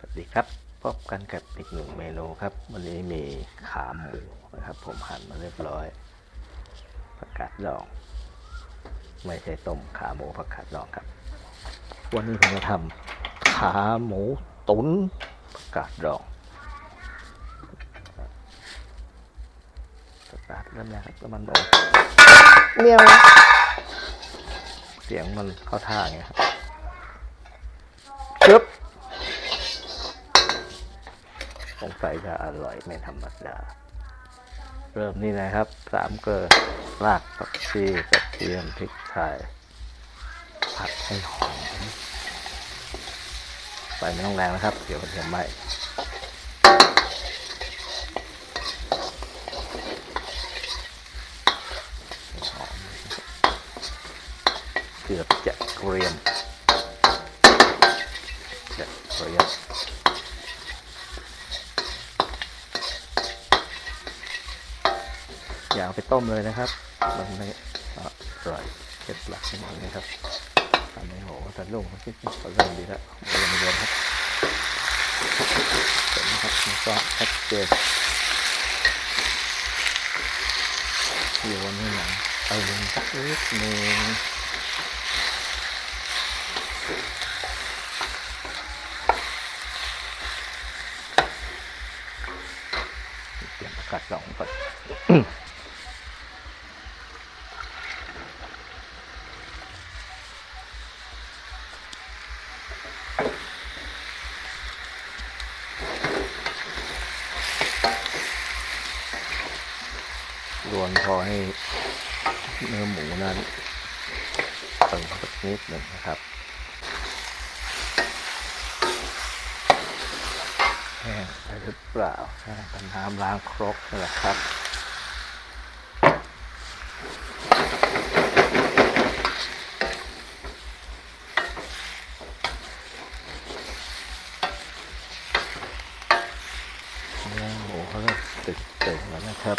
สวัสดีครับพบกันกับอีกหนึ่งเมนูครับ วันนี้มีขาหมูนะครับ ผมหั่นมาเรียบร้อยผักกาดดอง ไม่ใช่ต้มขาหมูผักกาดดองครับ วันนี้ผมจะทำขาหมูตุ๋นผักกาดดองผักกาดเริ่มแรกครับแล้วมันบอกเมียวเสียงมันเข้าท่าไงครับปึ๊บ สงสัยจะอร่อยไม่ธรรมดา เริ่มนี่นะครับสามเกลือรากผักชีกระเทียมพริกไทยผัดให้หอมไฟไม่ต้องแรงนะครับ เดี๋ยวกระเทียมไหม้ให้หอมเกือบจะเกรียมจะเกรียม อย่าเอา ไปต้มเลยนะครับมันไม่อร่อยเคล็ดลับนี่นะครับทำให้โหแต่ลุ่งเขาคิดเขาเริ่มดีแล้วเริ่มเริ่มครับเห็นไหมครับมันก็ชัดเจนอยู่วันนี้หนังไปลงสักนิดนึงเตรียมอากาศลองก่อน รวนพอให้เนื้อหมูนั้นเติมสักนิดหนึ่งนะครับแห้งไปหรือเปล่าแห้งเป็นน้ำล้างครกนี่แหละครับเนื้อหมูเขาก็ติดเต็มแล้วนะครับ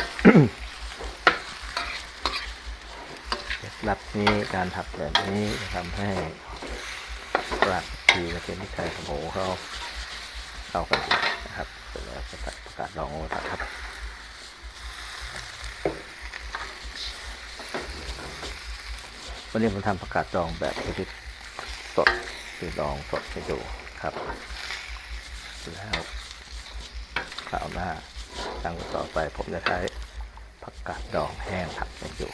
เค ลับนี้การผัดแบบนี้ทำให้รากทีกระเทียมพริกไทยของหเขาเข้ากันดีนะครับเสร็จแล้วจะตัดประกาศลองโอตัดครับวันนี้ผมทำผักกาดดองแบบชนิดสดคือดองสดให้ดูครับ แล้วคราวหน้าครั้งต่อไปผมจะใช้ผักกาดดองแห้งผัดให้ดู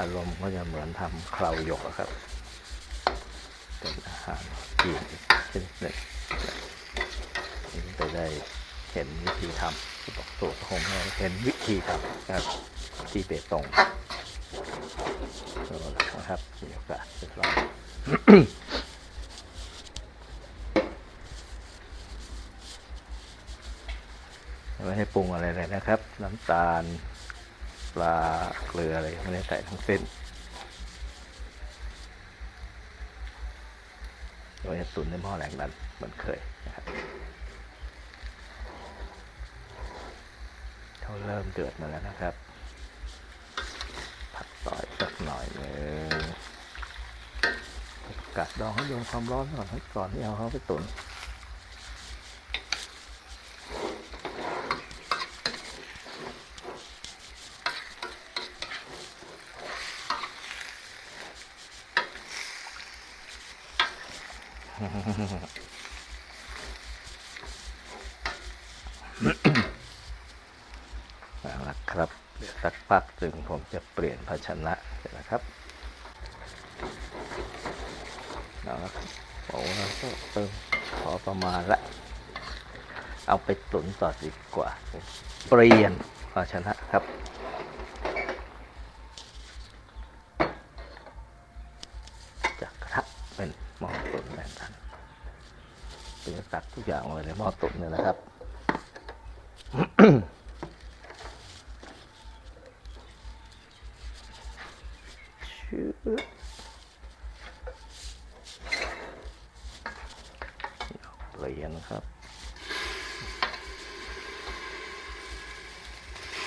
อารมณ์ก็จะเหมือนทำเคราวหยกอะครับ เป็นอาหารจีนอีกชนิดหนึ่งนี่ไปได้เห็นวิธีทำบอกสูตรคงไม่เห็นวิธีทำครับที่เบตงนะครับมีโอกาสจะลองไม่ให้ปรุงอะไรเลยนะครับ น้ำตาล ปลาเกลืออะไรไม่ได้ใส่ทั้งสิ้นเราจะตุ๋นในหม้อแรงดันเหมือนเคยนะครับเขาเริ่มเดือดมาแล้วนะครับ ผัดต่อยสักหน่อยหนึ่งกัดดองให้โดนความร้อนก่อนให้ก่อนที่เอาเขาไปตุ๋น เอาละครับ เดี๋ยวสักพักถึงผมจะเปลี่ยนภาชนะนะครับเอาละครับโอ้เราก็เติมพอประมาณละ เอาไปตุ๋นต่อดีกว่า เปลี่ยนภาชนะครับ จากกระทะเป็นหม้อตุ๋นแทนทันเป็น ตักทุกอย่างเลยในหม้อตุ๋นเนี่ยนะครับชื่อเปลี่ยนครับ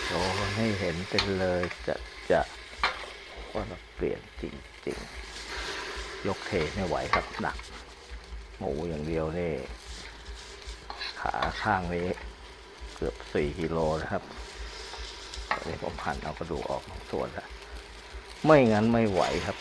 โชว์ให้เห็นเป็นเลยจะจะว่าเราเปลี่ยนจริง ๆ ยกเทไม่ไหวครับหนัก หมูอย่างเดียวนี่ ขาข้างนี้เกือบสี่กิโลนะครับตอนนี้ผมหั่นเอากระดูกออกส่วนแล้วไม่งั้นไม่ไหวครับ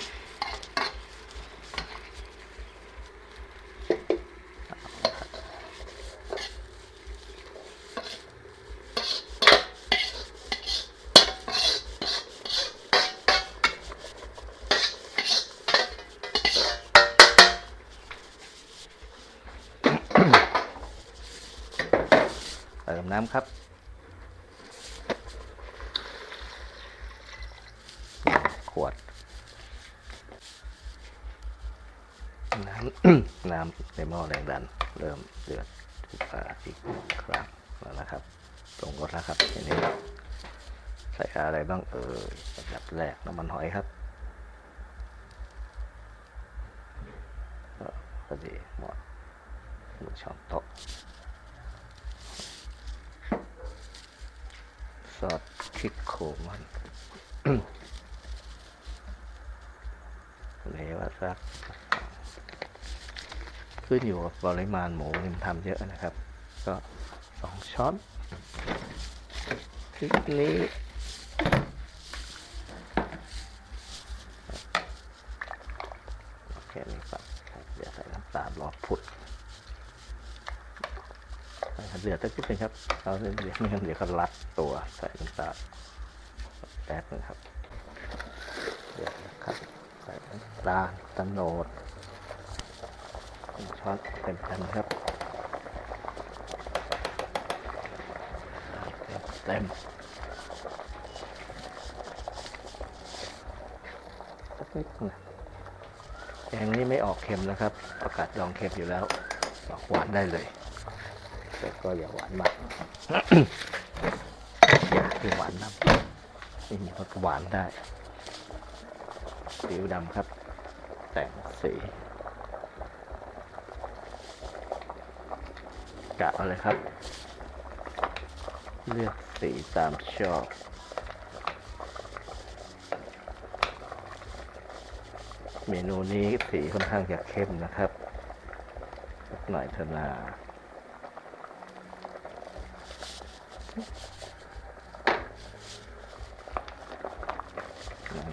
ติมน้ำครับขวด น้ำน้ำในหม้อแรงดัน เริ่มเดือดขึ้นมาอีกครั้งแล้วนะครับตรงรสแล้วครับทีนี้ใส่อะไรบ้างเอออันดับแรกน้ำมันหอยครับก็พอดีหมดหนึ่งช้อนโต๊ะ คิกโขมันเหลวสัก ขึ้นอยู่กับปริมาณหมูที่มันทำเยอะนะครับ ก็สองช้อนคลิปนี้แค่นี้ก่อนเดี๋ยวใส่น้ำตาลรอผุดใส่ เดือดสักนิดนึงครับเอาเดือดไม่งั้นเดี๋ยวก็รัดตัวใส่น้ำตาลแป๊บนึงครับเดี๋ยวครับใส่น้ำตาลตะโนดหนดช้อนเต็มกันครับเต็มสักนิดนะแกงนี้ไม่ออกเค็มนะครับ ประกาศดองเค็มอยู่แล้วออกหวานได้เลย แต่ก็อย่าหวานมากอย่าให้หวานมากไม่มีรสหวานได้ซีดำครับ แต่งสีกะเอาเลยครับ เลือกสีตามชอบเมนูนี้สีค่อนข้างจะเข้มนะครับหน่อยเถอะนา น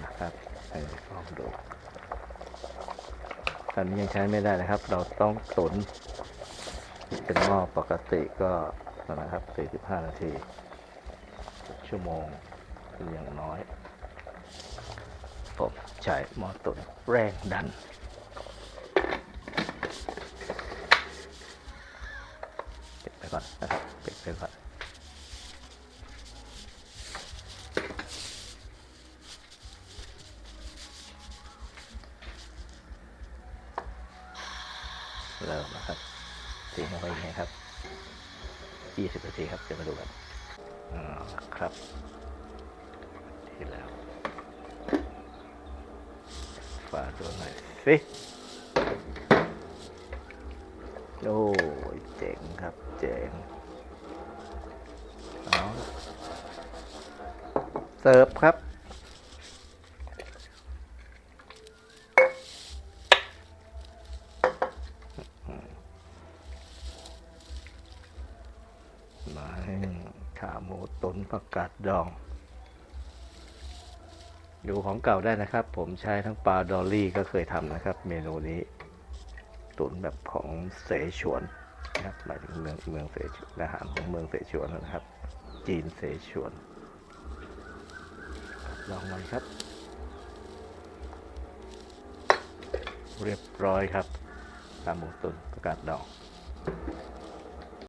ะครับให้ลองดูตอนนี้ยังใช้ไม่ได้นะครับ เราต้องตุนเป็นหม้อปกติก็นั่นนะครับ 45 นาที ชั่วโมงอย่างน้อยผมใช้หม้อตุนแรงดันปิดไปก่อนนะครับปิดไปก่อน เริ่มนะครับทิ้งเอาไว้ยังไงครับ20นาทีครับเดี๋ยวมาดูกันอครับที่แล้วฝาตัวหน่อยสิโอ้ยเจ๋งครับ เจ๋งเอาเสิร์ฟครับ หมูตุ๋นผักกาดดอง ดูของเก่าได้นะครับ ผมใช้ทั้งปลาดอลลี่ก็เคยทำนะครับ เมนูนี้ตุ๋นแบบของเสฉวนนะครับหมายถึงเมืองเมืองเสฉวนอาหารของเมืองเสฉวนนะครับ จีนเสฉวน ลองมันครับ เรียบร้อยครับขาหมูตุ๋นผักกาดดอง